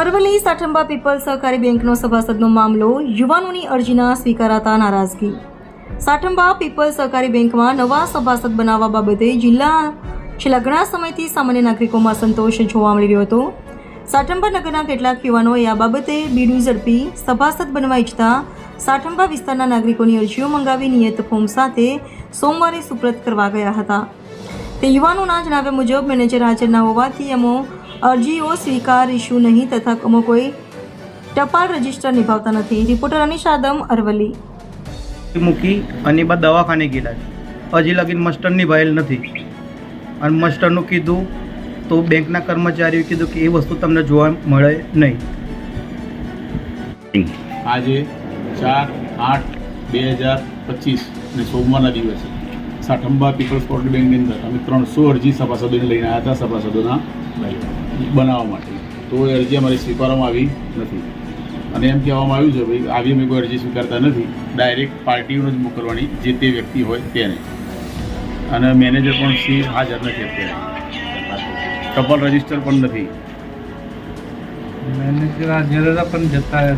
Aravalli Sathamba people સહકારી બેંકનો સભાસદનો મામલો, યુવાનોની અરજીના સ્વીકારાતા નારાજગી. સાઠંબા પીપલ સહકારી બેંકમાં નવા સભાસદ બનાવવા બાબતે જિલ્લા છેલ્લા ઘણા સમયથી સામાન્ય નાગરિકોમાં સંતોષ જોવા મળી રહ્યો હતો. સાઠંબા નગરના કેટલાક યુવાનોએ આ બાબતે બીડું ઝડપી સભાસદ બનવા ઈચ્છતા સાઠંબા વિસ્તારના નાગરિકોની અરજીઓ મંગાવી નિયત ફોર્મ સાથે સોમવારે સુપ્રત કરવા ગયા હતા. તે યુવાનોના જણાવ્યા મુજબ મેનેજર હાજર ન હોવાથી અમો અરજીઓ સ્વીકારીશું નહીં તથા અમો કોઈ ટપાલ રજિસ્ટર નિભાવતા નથી. રિપોર્ટર અનિશ આદમ અરવલ્લી. મૂકી અને બાદ દવાખાને ગયેલા હજી લગીન મસ્ટર નિભાયેલ નથી. અને મસ્ટરનું કીધું તો બેંકના કર્મચારીઓએ કીધું કે એ વસ્તુ તમને જોવા મળે નહીં. આજે ચાર આઠ બે હજાર પચીસ ને સોમવારના દિવસે સાઠંબા પીપલ્સ કોર્ટ બેંકની અંદર અમે ત્રણસો અરજી સભાસદોને લઈને આવ્યા હતા સભાસદોના બનાવવા માટે. તો એ અરજી અમારી સ્વીકારવામાં આવી નથી. અને એમ કહેવામાં આવ્યું છે ભાઈ, આવી અમે કોઈ અરજી સ્વીકારતા નથી. ડાયરેક્ટ પાર્ટીઓને જ મોકલવાની જે તે વ્યક્તિ હોય તેને. અને મેનેજર પણ સી હાજર નથી અત્યારે. ટપાલ રજિસ્ટર પણ નથી. મેનેજર હાજર હતા પણ જતા